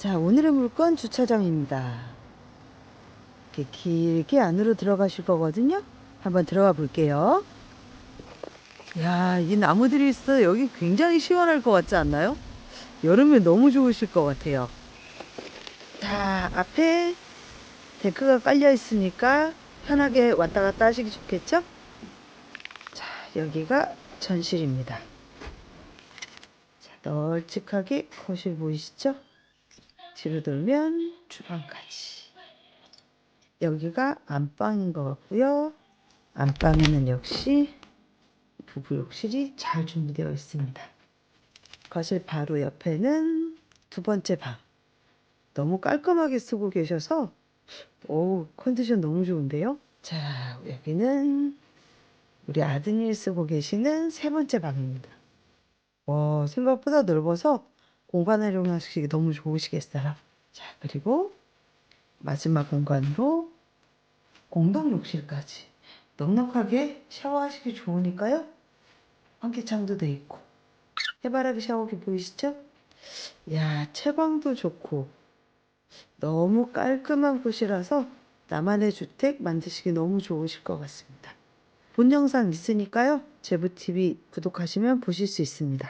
자, 오늘의 물건 주차장입니다. 이렇게 길게 안으로 들어가실 거거든요. 한번 들어가 볼게요. 야, 이 나무들이 있어. 여기 굉장히 시원할 것 같지 않나요? 여름에 너무 좋으실 것 같아요. 자, 앞에 데크가 깔려 있으니까 편하게 왔다 갔다 하시기 좋겠죠? 자, 여기가 전실입니다. 자, 널찍하게 거실 보이시죠? 뒤로 돌면 주방까지. 여기가 안방인 것 같고요. 안방에는 역시 부부 욕실이 잘 준비되어 있습니다. 거실 바로 옆에는 두 번째 방. 너무 깔끔하게 쓰고 계셔서 오 컨디션 너무 좋은데요. 자 여기는 우리 아드님이 쓰고 계시는 세 번째 방입니다. 와 생각보다 넓어서 공간 활용하시기 너무 좋으시겠어요. 자 그리고 마지막 공간으로 공동 욕실까지 넉넉하게 샤워하시기 좋으니까요. 환기창도 돼 있고 해바라기 샤워기 보이시죠? 야 채광도 좋고 너무 깔끔한 곳이라서 나만의 주택 만드시기 너무 좋으실 것 같습니다. 본 영상 있으니까요. 제부TV 구독하시면 보실 수 있습니다.